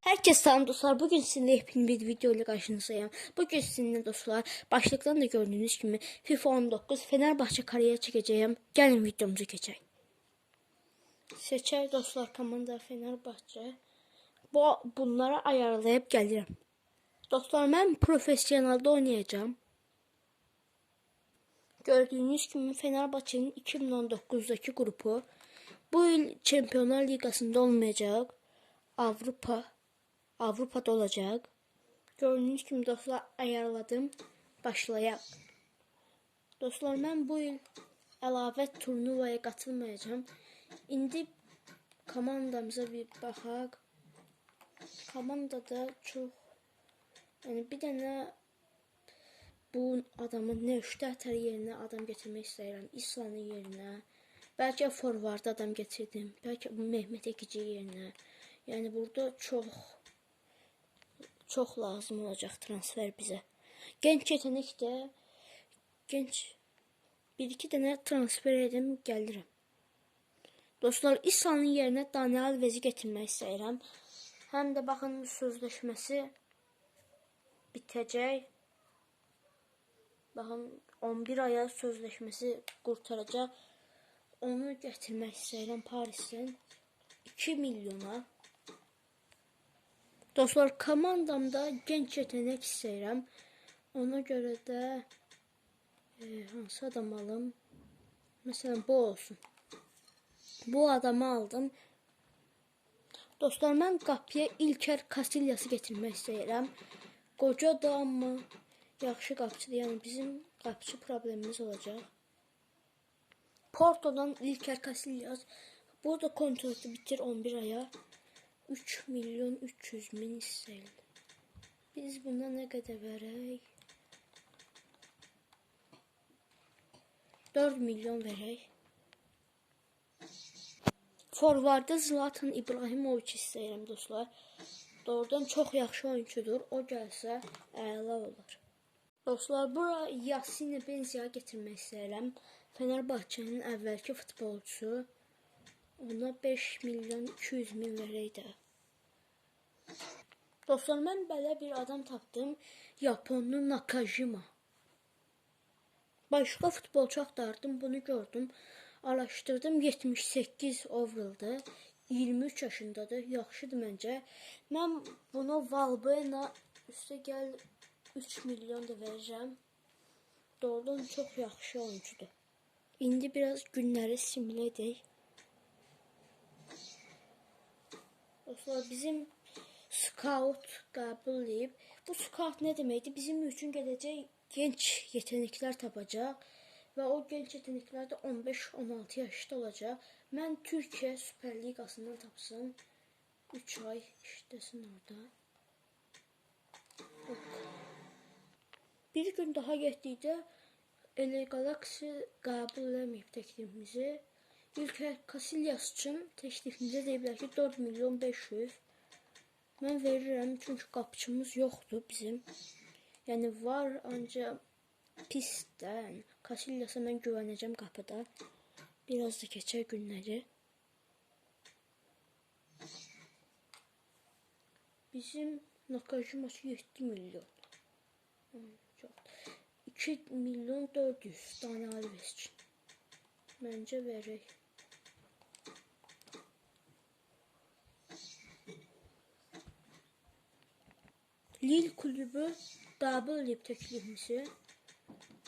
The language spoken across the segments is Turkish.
Herkes selam dostlar. Bugün sizinle yepyeni bir video ile karşınızdayım. Bugün sizinle dostlar başlıktan da gördüğünüz gibi FIFA 19 Fenerbahçe kariyer çekeceğim. Gelin videomuzu geçelim. Seçer dostlar komanda Fenerbahçe. Bu bunlara ayarlayıp gelirim. Dostlar ben profesyonelde oynayacağım. Gördüğünüz gibi Fenerbahçe'nin 2019'daki grubu bu yıl Şampiyonlar Ligası'nda olmayacak. Avrupa Avrupa'da olacak. Gördüğünüz gibi dostlar ayarladım. Başlayaq. Dostlar ben bu yıl əlavə turnuvaya katılmayacağım. İndi komandamıza bir baxaq. Komandada çox yani bir dənə bu adamın Nevşatər yerinə adam getirmək istəyirəm. İslanın yerinə. Bəlkə forvarda adam getirdim. Bəlkə Mehmet Ekici yerinə. Yəni burada çox çox lazım olacaq transfer bizə. Gənc yetenek də gənc bir iki dənə transfer edim gəlirəm. Dostlar İslanın yerinə Daniel Alvezi getirmək istəyirəm. Həm də baxın sözləşməsi bitəcək. Baxın 11 aya sözləşməsi qurtaracaq. Onu gətirmək istəyirəm Parisdən 2 milyona. Dostlar komandamda genç yetenek istəyirəm. Ona görə də e, hansı adam alım? Məsələn bu olsun. Bu adamı aldım. Dostlar mən qapıya İlker Kasilyası getirmək istəyirəm. Qoca da amma yaxşı qapıçıdır. Yəni bizim qapıçı problemimiz olacaq. Porto'dan İlker Casillas. Burada kontratı bitir 11 aya. 3 milyon 300 min istəyir. Biz buna nə qədər verək? 4 milyon verək. Forvarda Zlatan İbrahimovic istəyirəm dostlar. Doğrudan çox yaxşı oyunçudur. O gəlsə əla olar. Dostlar, bura Yasin Benzia getirmək istəyirəm. Fenerbahçe'nin əvvəlki futbolçusu. Ona 5 milyon 200 min verək də. Dostlar, mən belə bir adam tapdım. Yaponlu Nakajima. Başqa futbolçu axtardım, bunu gördüm. Araşdırdım, 78 overall'dır. 23 yaşındadır, yaxşıdır məncə. Mən bunu Valbuena üstə gəl 3 milyon da verəcəm. Doğrudan çox yaxşı oyuncudur. İndi biraz günləri simlə Dostlar bizim scout qəbul edib. Bu scout nə deməkdir? Bizim üçün gələcək genç yeteneklər tapacaq və o genç yeteneklər də 15-16 yaşda olacaq. Mən Türkiyə Süper Liqasından tapsam 3 ay işləsin orada. Bir gün daha getdikdə Ele Galaxy qəbul eləməyib təklifimizi. İlker Casillas üçün təklifimizə deyiblər ki 4 milyon 500. Mən verirəm çünki qapıçımız yoxdur bizim. Yəni var ancaq pisdən. Casillasa mən güvənəcəm qapıda. Biraz da keçər günləri. Bizim Nakajimasi 7 milyon. Hmm, Çox. 2 milyon 400 tane Alves üçün. Məncə verək. Lille kulübü qəbul edib təklifimizi.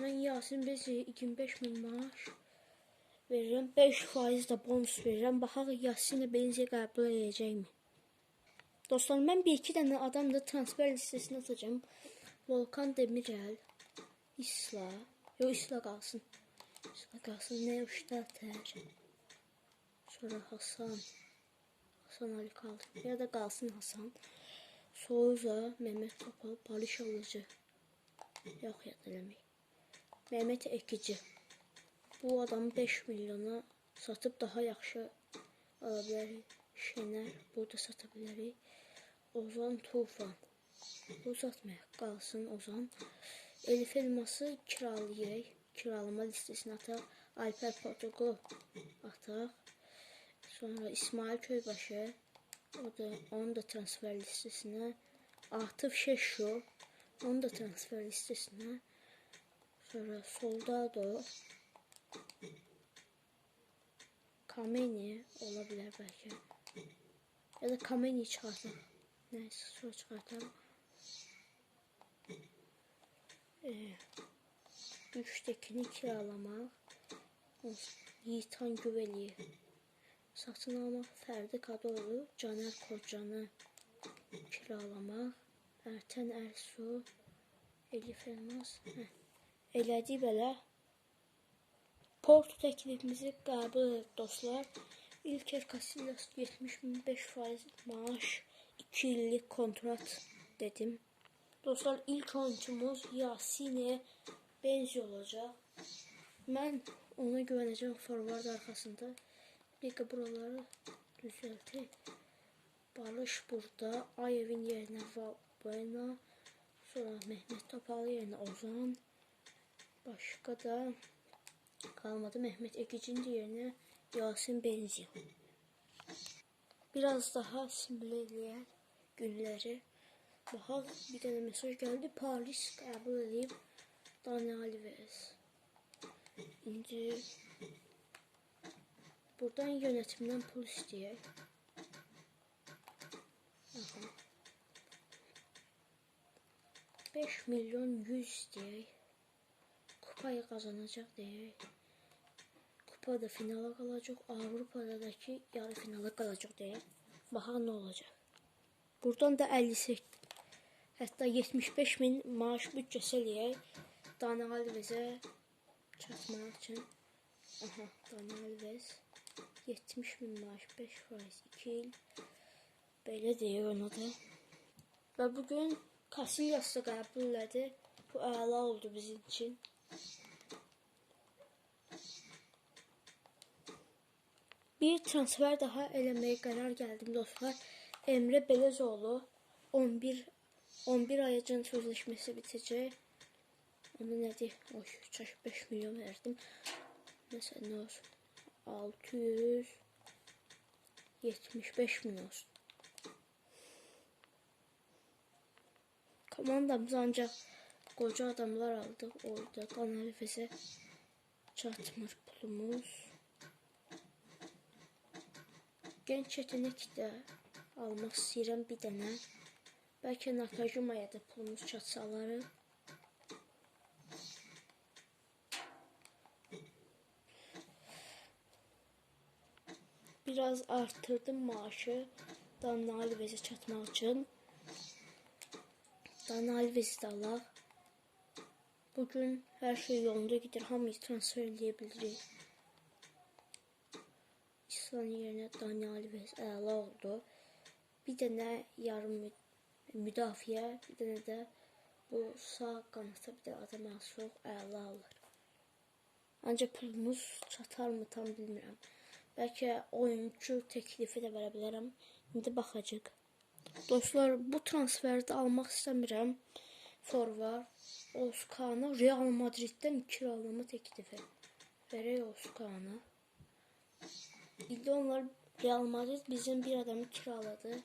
Mən Yasin Beziyə 25 min maaş verirəm. 5% də bonus verirəm. Baxaq Yasin Beziyə qəbul edəcəkmi? Dostlar, mən bir iki dənə adam da transfer listəsinə atacağım. Volkan Demirel, İsla, yo İsla qalsın. İsla qalsın, Nevşatər. Sonra Hasan. Hasan Ali kaldı. Ya da kalsın Hasan. Souza, Mehmet Topal, Barış Alıcı. Yok ya demek. Mehmet Ekici. Bu adam 5 milyona satıp daha yaxşı ala bilərik. Şener burada sata bilərik. Ozan Tufan. Bu satmayaq. Qalsın Ozan. Elif Elması kiralayaq. Kiralama listesine ataq. Alper Portugal ataq. Sonra İsmail Köybaşı. O da onun da transfer listesine. Atıf Şeşo. Onun da transfer listesine. Sonra Soldado. Kameni olabilir belki. Ya da Kameni çıkartalım. Neyse sonra çıkartalım. Ee, güçtekini kiralamak. Yiğitan Güveli. Satın almaq Fərdi Qadoğlu, Caner Kocanı kiralamaq, Ertən Ərsu, Elif Elmas. Hə. Elədik belə. Porto təklifimizi qəbul edib dostlar. İlker Casillas 70.5% maaş, 2 illik kontrat dedim. Dostlar ilk oyuncumuz Yasine Benzi olacak. Ben ona güveneceğim forward arkasında. Bir buraları düzelteyim. Barış burada. Ayev'in yerine Valbuena. Sonra Mehmet Topalı yerine Ozan. Başka da kalmadı. Mehmet Ekici'nin yerine Yasin Benziyor. Biraz daha simüleyen günleri. Bakalım bir tane mesaj geldi. Paris kabul edeyim. Dani Alves. Şimdi buradan yönetimden pul isteyək. Aha. 5 milyon 100 isteyək. Kupayı kazanacak deyək. Kupada finala kalacak. Avrupa'daki yarı finala kalacak deyək. Bakalım ne olacak. Buradan da 58 Hətta 75 min maaş büdcəsi eləyək. Dani Alves'e çatmaq üçün. Aha, Dani Alves 70 min maaş 5 faiz 2 il. Belə deyir ona da. Və bugün Casillas da qəbul. Bu əla oldu bizim üçün. Bir transfer daha eləməyə qərar gəldim dostlar. Emre Belezoğlu 11 11 ayacın sözleşmesi bitecek. Onu nedir? Oy, 5 milyon verdim. Mesela ne olsun? 675 milyon olsun. Komandamız ancak koca adamlar aldı. Orada kanal nefese çatmır pulumuz. Genç yetenek də almaq istəyirəm bir dənə. Bəlkə Nakajimaya da pulumuz çatsa Biraz artırdım maaşı Dana Alves'e çatmaq üçün. Dana Alves'i də alaq. Bugün hər şey yolunda gedir. Hamıyı transfer edə bilirik. İslam yerine Dani Alves əla oldu. Bir dənə yarım müd- müdafiə, bir dənə də bu sağ qanata bir də adam çox əla olur. Ancaq pulumuz çatar mı tam bilmirəm. Bəlkə oyuncu təklifi də verə bilərəm. İndi baxacağıq. Dostlar, bu transferdə almaq istəmirəm. Forvar Oskanı Real Madriddən kiralama təklifi. Verək Oskanı. İndi onlar Real Madrid bizim bir adamı kiraladı.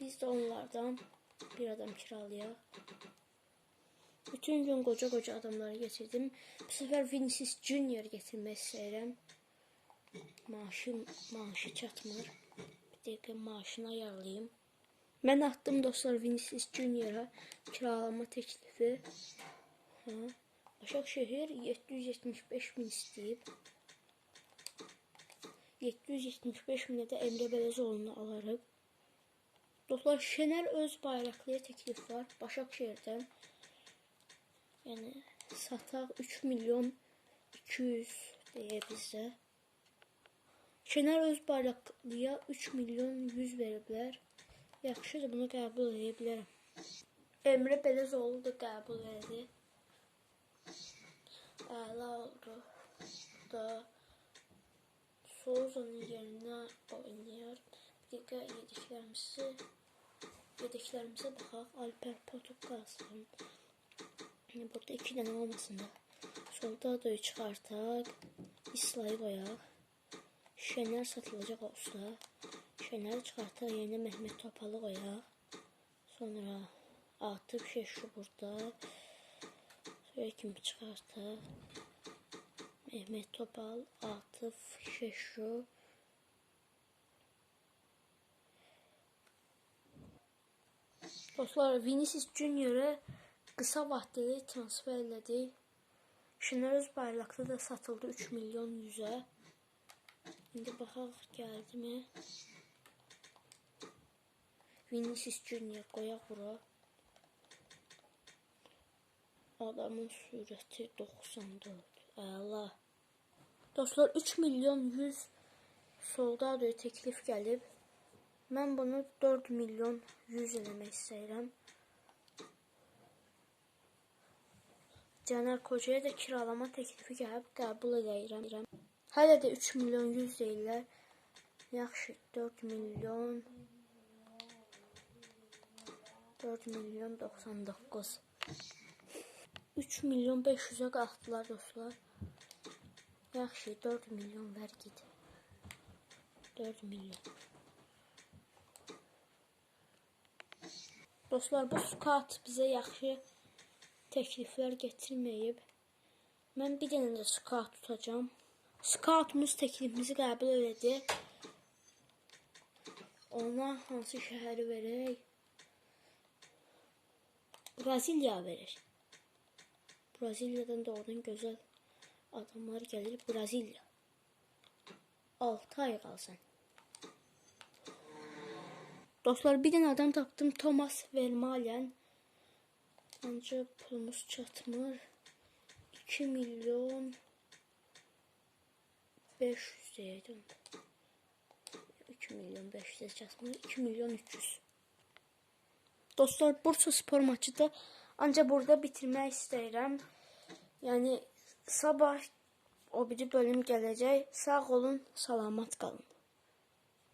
Biz de onlardan bir adam kiralayaq. Bütün gün koca adamları getirdim. Bu sefer Vinicius Junior getirmək istəyirəm. Maaşı, maaşı çatmır. Bir dəqiqə maaşını ayarlayayım. Mən attım dostlar Vinicius Junior'a kiralama teklifi. Ha. Başakşehir 775 min istəyib. 775 minə də Emre Belezoğlu'nu alarıq. Dostlar Şener öz bayraklıya teklif var Başakşehir'den. Yani sataq 3 milyon 200 deyə bizdə. Şener öz bayraklıya 3 milyon 100 veriblər. Yaxşıdır bunu qəbul edə bilərəm. Emre Belezoğlu da qəbul edir. Əla oldu. Da Souza'nın yerine oynuyor. Bir dakika yediklerimizi yediklerimize bakalım. Alper Portugal'sın. Burada iki tane olmasın da. Soldado'yu çıkartak. İsla'yı koyak. Şener satılacak olsa. Fener'i çıxartaq, yeni Mehmet Topalı qoyaq. Sonra Atıf Şeşu burada. Sonra kimi çıxartaq? Mehmet Topal, Atıf Şeşu. Dostlar, Vinicius Junior'ı qısa vaxtlı transfer elədi. Şener Özbayraklı da satıldı 3 milyon 100'ə. İndi baxaq gəldimi? Vinicius Junior qoyaq bura. Adamın sürəti 94. Əla. Dostlar 3 milyon 100 soldadoya təklif gəlib. Mən bunu 4 milyon 100 eləmək istəyirəm. Caner Kocaya da kiralama teklifi gəlib, qəbul edirəm. Hələ də 3 milyon 100 deyirlər. Yaxşı, 4 milyon 4 milyon 99 3 milyon 500'ə qalxdılar dostlar. Yaxşı, 4 milyon ver git. 4 milyon. Dostlar, bu scout bizə yaxşı təkliflər gətirməyib. Mən bir dənə də scout tutacağam. Scoutumuz təklifimizi qəbul elədi. Ona hansı şəhəri verək? Braziliya verir. Braziliyadan doğrudan gözəl adamlar gəlir. Braziliya. 6 ay qalsan. Dostlar bir dənə adam tapdım. Thomas Vermaelen. Ancaq pulumuz çatmır. 2 milyon 500 deyəcəm. 2 milyon 500 çatmır. 2 milyon 300. Dostlar Bursa spor maçı da ancaq burada bitirmək istəyirəm. Yəni sabah o biri bölüm gələcək. Sağ olun, salamat qalın.